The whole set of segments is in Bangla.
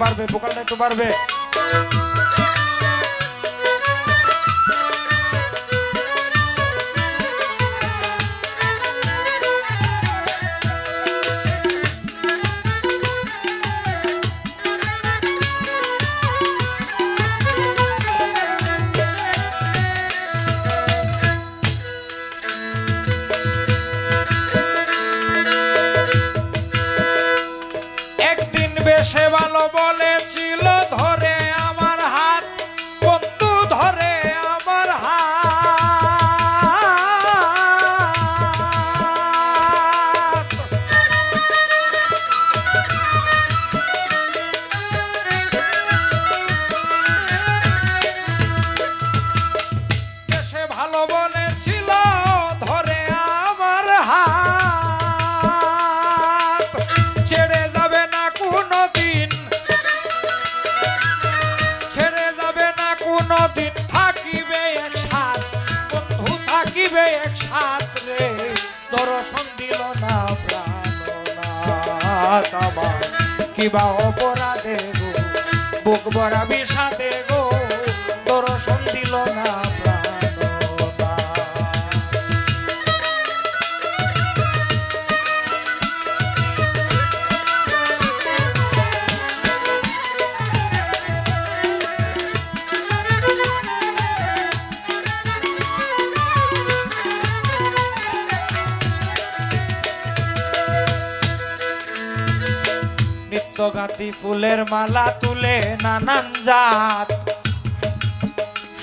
পারবে বোকালটা একটু পারবে একদিন বেশে ভালো বলেছিল, ধরে আমার হাত। ছেড়ে যাবে না কোনো দিন ছেড়ে যাবে না কোনো দিন থাকিবে এক সাথ, বন্ধু থাকিবে এক সাথ রে। দর্শন দিল না আমার। কিবা অপরাধে গো, বুক ভরা বিষাদে গো। দর্শন দিল না। নিত্যগাতি ফুলের মালা তুলে নানান জাত।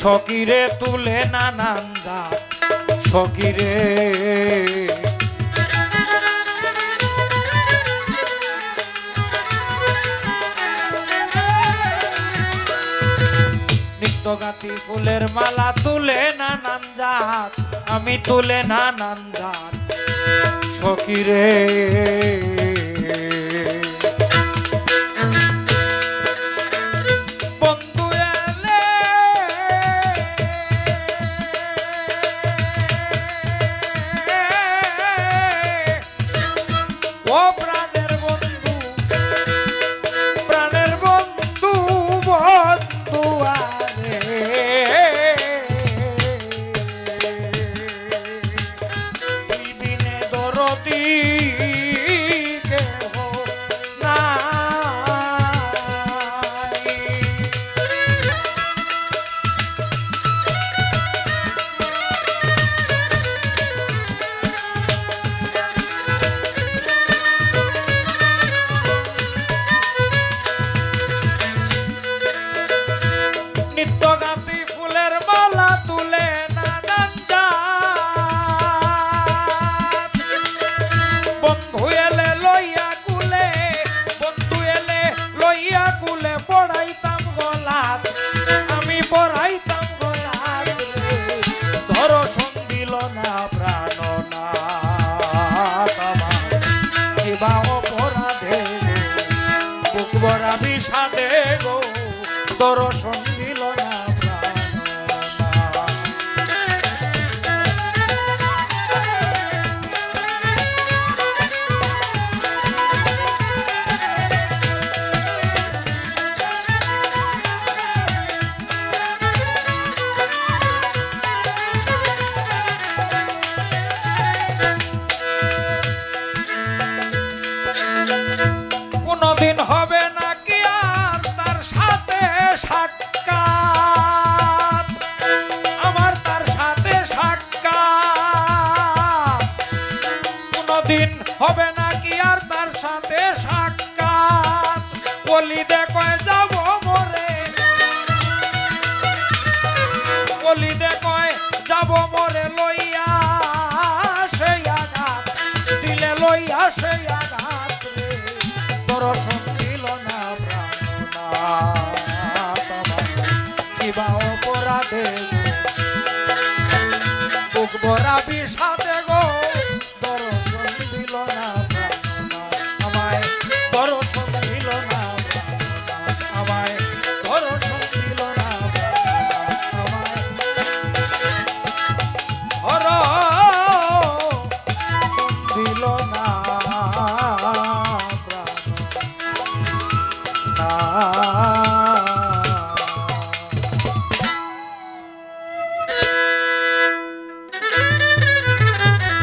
সকিরে তুলে নানান জাত। সকিরে নিত্যগাতি ফুলের মালা তুলে নানান জাত। আমি তুলে নানান জাত। সকিরে বুক সাথে গো দর্শন বলি দেখো যাব মরে। বলি দেখো যাব মরে লইয়া সেই আঘাত, দিলে লইয়া সেই আঘাত রে। দর্শন দিল না কিবা অপরাধে। বুক ভরা বিষাদ